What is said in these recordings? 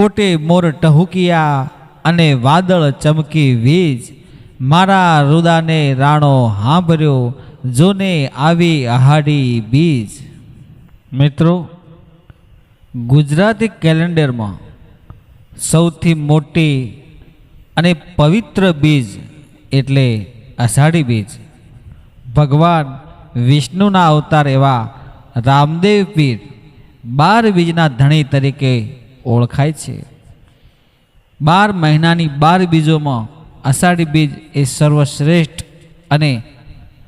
કોટે મોર ટહુકિયા અને વાદળ ચમકી વીજ. મારા રુદાને રાણો હાંભર્યો, જોને આવી અહાડી બીજ. મિત્રો, ગુજરાતી કેલેન્ડરમાં સૌથી મોટી અને પવિત્ર બીજ એટલે અષાઢી બીજ. ભગવાન વિષ્ણુના અવતાર એવા રામદેવ પીર બાર બીજના ધણી તરીકે ઓળખાય છે. બાર મહિનાની બાર બીજોમાં અષાઢી બીજ એ સર્વશ્રેષ્ઠ અને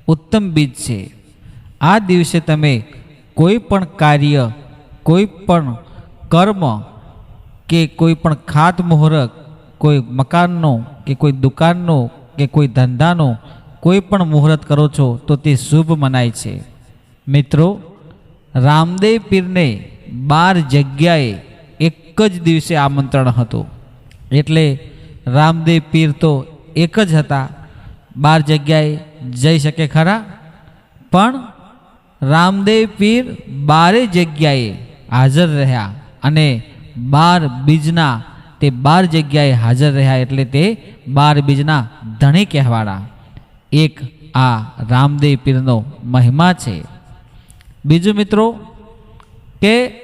ઉત્તમ બીજ છે. આ દિવસે તમે કોઈ પણ કાર્ય, કોઈ પણ કર્મ કે કોઈ પણ ખાત મુહૂર્ત, કોઈ મકાનનો કે કોઈ દુકાનનો કે કોઈ ધંધાનો કોઈ પણ મુહૂર્ત કરો છો તો તે શુભ મનાય છે. મિત્રો, રામદેવ પીરને બાર જગ્યાએ એક જ દિવસે આમંત્રણ હતું. એટલે રામદેવ પીર તો એક જ હતા. બાર જગ્યાએ જઈ શકે ખરા? પણ રામદેવ પીર બારે જગ્યાએ હાજર રહ્યા અને બાર બીજના તે બાર જગ્યાએ હાજર રહ્યા એટલે તે બાર બીજના ધણી કહેવાળા. એક આ રામદેવ પીરનો મહિમા છે. બીજું મિત્રો કે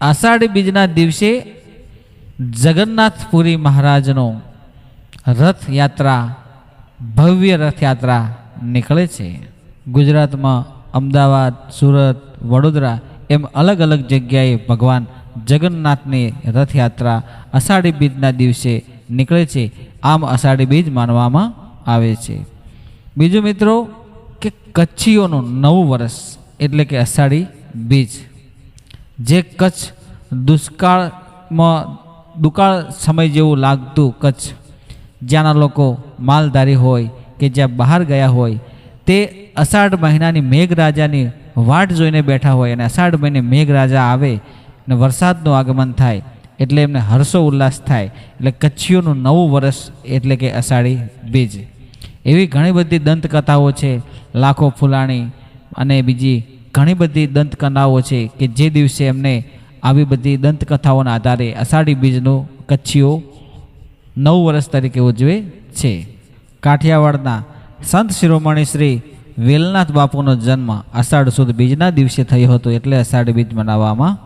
આષાઢી બીજના દિવસે જગન્નાથપુરી મહારાજનો રથયાત્રા, ભવ્ય રથયાત્રા નીકળે છે. ગુજરાતમાં અમદાવાદ, સુરત, વડોદરા એમ અલગ અલગ જગ્યાએ ભગવાન જગન્નાથની રથયાત્રા અષાઢી બીજના દિવસે નીકળે છે. આમ અષાઢી બીજ માનવામાં આવે છે. બીજું મિત્રો કે કચ્છીઓનું નવું વર્ષ એટલે કે અષાઢી બીજ. જે કચ્છ દુષ્કાળમાં, દુકાળ સમય જેવું લાગતું કચ્છ, જ્યાંના લોકો માલધારી હોય કે જ્યાં બહાર ગયા હોય, તે અષાઢ મહિનાની મેઘરાજાની વાટ જોઈને બેઠા હોય અને અષાઢ મહિને મેઘરાજા આવે ને વરસાદનું આગમન થાય, એટલે એમને હર્ષો ઉલ્લાસ થાય, એટલે કચ્છીઓનું નવું વર્ષ એટલે કે અષાઢી બીજ. એવી ઘણી બધી દંતકથાઓ છે, લાખો ફૂલાણી અને બીજી ઘણી બધી દંતકથાઓ છે કે જે દિવસે એમને આવી બધી દંતકથાઓના આધારે અષાઢી બીજનું કચ્છીઓ નવ વર્ષ તરીકે ઉજવે છે. કાઠિયાવાડના સંત શિરોમણી શ્રી વેલનાથ બાપુનો જન્મ અષાઢ સુદ બીજના દિવસે થયો હતો એટલે અષાઢ બીજ મનાવવામાં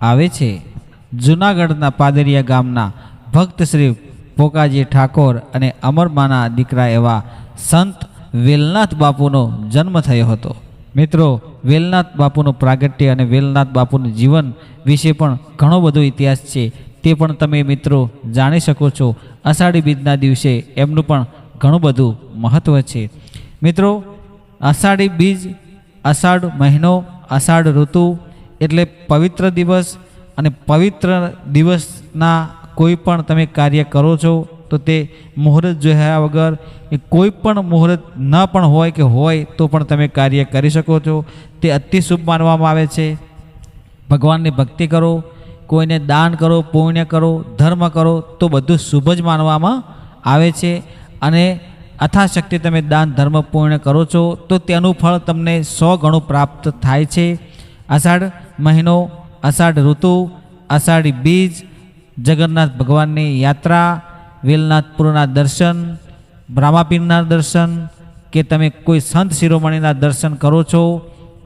આવે છે. જૂનાગઢના પાદરિયા ગામના ભક્ત શ્રી પોકાજી ઠાકોર અને અમરમાના દીકરા એવા સંત વેલનાથ બાપુનો જન્મ થયો હતો. મિત્રો, વેલનાથ બાપુનું પ્રાગટ્ય અને વેલનાથ બાપુનું જીવન વિશે પણ ઘણો બધો ઇતિહાસ છે. તે પણ તમે મિત્રો જાણી શકો છો. અષાઢી બીજના દિવસે એમનું પણ ઘણું બધું મહત્ત્વ છે. મિત્રો, અષાઢી બીજ, અષાઢ મહિનો, અષાઢ ઋતુ એટલે પવિત્ર દિવસ અને પવિત્ર દિવસના કોઈ પણ તમે કાર્ય કરો છો તો તે મુહૂર્ત જોયા વગર એ કોઈ પણ મુહૂર્ત ન પણ હોય કે હોય તો પણ તમે કાર્ય કરી શકો છો. તે અતિ શુભ માનવામાં આવે છે. ભગવાનની ભક્તિ કરો, કોઈને દાન કરો, પુણ્ય કરો, ધર્મ કરો તો બધું શુભ જ માનવામાં આવે છે. અને અથાશક્તિ તમે દાન, ધર્મ પૂર્ણ કરો છો તો તેનું ફળ તમને સો ગણું પ્રાપ્ત થાય છે. અષાઢ મહિનો, અષાઢ ઋતુ, અષાઢી બીજ, જગન્નાથ ભગવાનની યાત્રા વેલનાથપુરના દર્શન, બ્રહ્માપીરના દર્શન, કે તમે કોઈ સંત શિરોમણીના દર્શન કરો છો,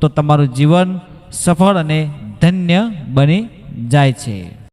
તો તમારું જીવન સફળ અને ધન્ય બની જાય છે.